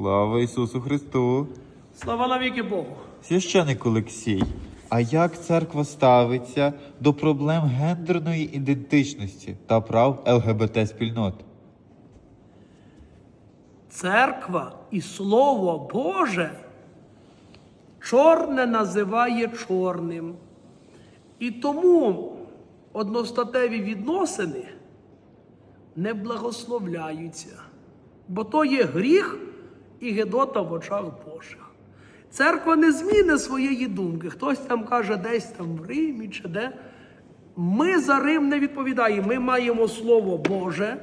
Слава Ісусу Христу! Слава навіки Богу. Священик Олексій, а як церква ставиться до проблем гендерної ідентичності та прав ЛГБТ спільнот? Церква і Слово Боже чорне називає чорним. І тому одностатеві відносини не благословляються, бо то є гріх і гедота в очах Божих. Церква не зміни своєї думки. Хтось там каже, десь там в Римі чи де. Ми за Рим не відповідаємо. Ми маємо Слово Боже,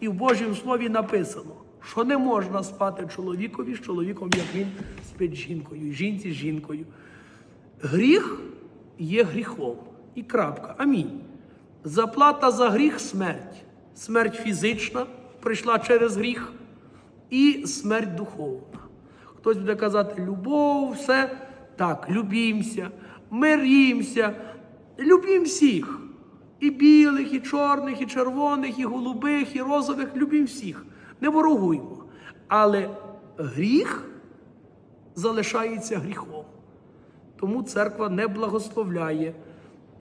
і в Божім Слові написано, що не можна спати чоловікові з чоловіком, як він спить з жінкою, жінці з жінкою. Гріх є гріхом. І крапка. Амінь. Заплата за гріх смерть. Смерть фізична прийшла через гріх, і смерть духовна. Хтось буде казати, любов, все. Так, любімся, мирімся, любім всіх. І білих, і чорних, і червоних, і голубих, і розових, любім всіх. Не ворогуймо. Але гріх залишається гріхом. Тому церква не благословляє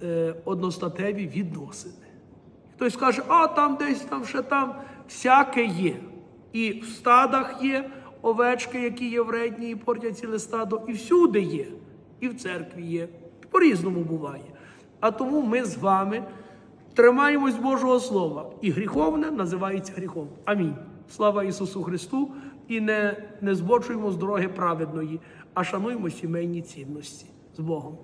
е, одностатеві відносини. Хтось каже, а там десь там ще там всяке є. І в стадах є овечки, які є вредні і портять ціле стадо, і всюди є, і в церкві є. По-різному буває. А тому ми з вами тримаємось Божого Слова. І гріховне називається гріхом. Амінь. Слава Ісусу Христу! І не, не збочуємо з дороги праведної, а шануємо сімейні цінності з Богом.